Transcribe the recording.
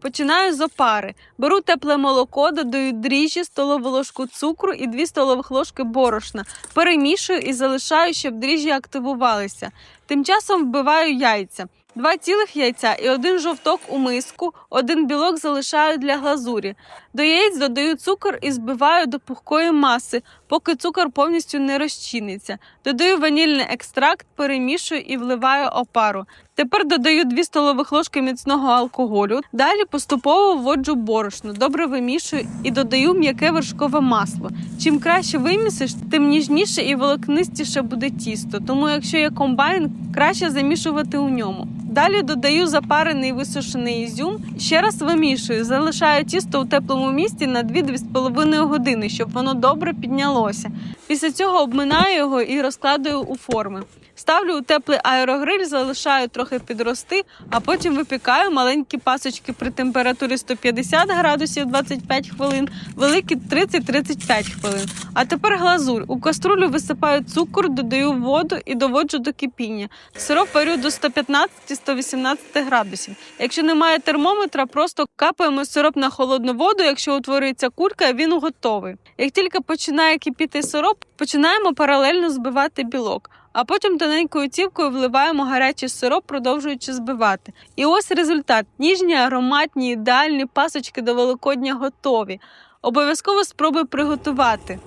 Починаю з опари. Беру тепле молоко, додаю дріжджі, столову ложку цукру і 2 столових ложки борошна. Перемішую і залишаю, щоб дріжджі активувалися. Тим часом вбиваю яйця. Два цілих яйця і один жовток у миску, один білок залишаю для глазурі. До яєць додаю цукор і збиваю до пухкої маси, поки цукор повністю не розчиниться. Додаю ванільний екстракт, перемішую і вливаю опару. Тепер додаю 2 столових ложки міцного алкоголю. Далі поступово вводжу борошно, добре вимішую і додаю м'яке вершкове масло. Чим краще вимісиш, тим ніжніше і волокнистіше буде тісто. Тому, якщо є комбайн, краще замішувати у ньому. Далі додаю запарений висушений ізюм, ще раз вимішую, залишаю тісто у теплому місці на 2-2,5 години, щоб воно добре піднялося. Після цього обминаю його і розкладаю у форми. Ставлю у теплий аерогриль, залишаю трохи підрости, а потім випікаю маленькі пасочки при температурі 150 градусів 25 хвилин, великі 30-35 хвилин. А тепер глазурь. У каструлю висипаю цукор, додаю воду і доводжу до кипіння. Сироп варю до 115-118 градусів. Якщо немає термометра, просто капаємо сироп на холодну воду. Якщо утворюється кулька, він готовий. Як тільки починає кипіти сироп, починаємо паралельно збивати білок. А потім тоненькою цівкою вливаємо гарячий сироп, продовжуючи збивати. І ось результат: ніжні, ароматні, ідеальні пасочки до Великодня готові. Обов'язково спробуй приготувати.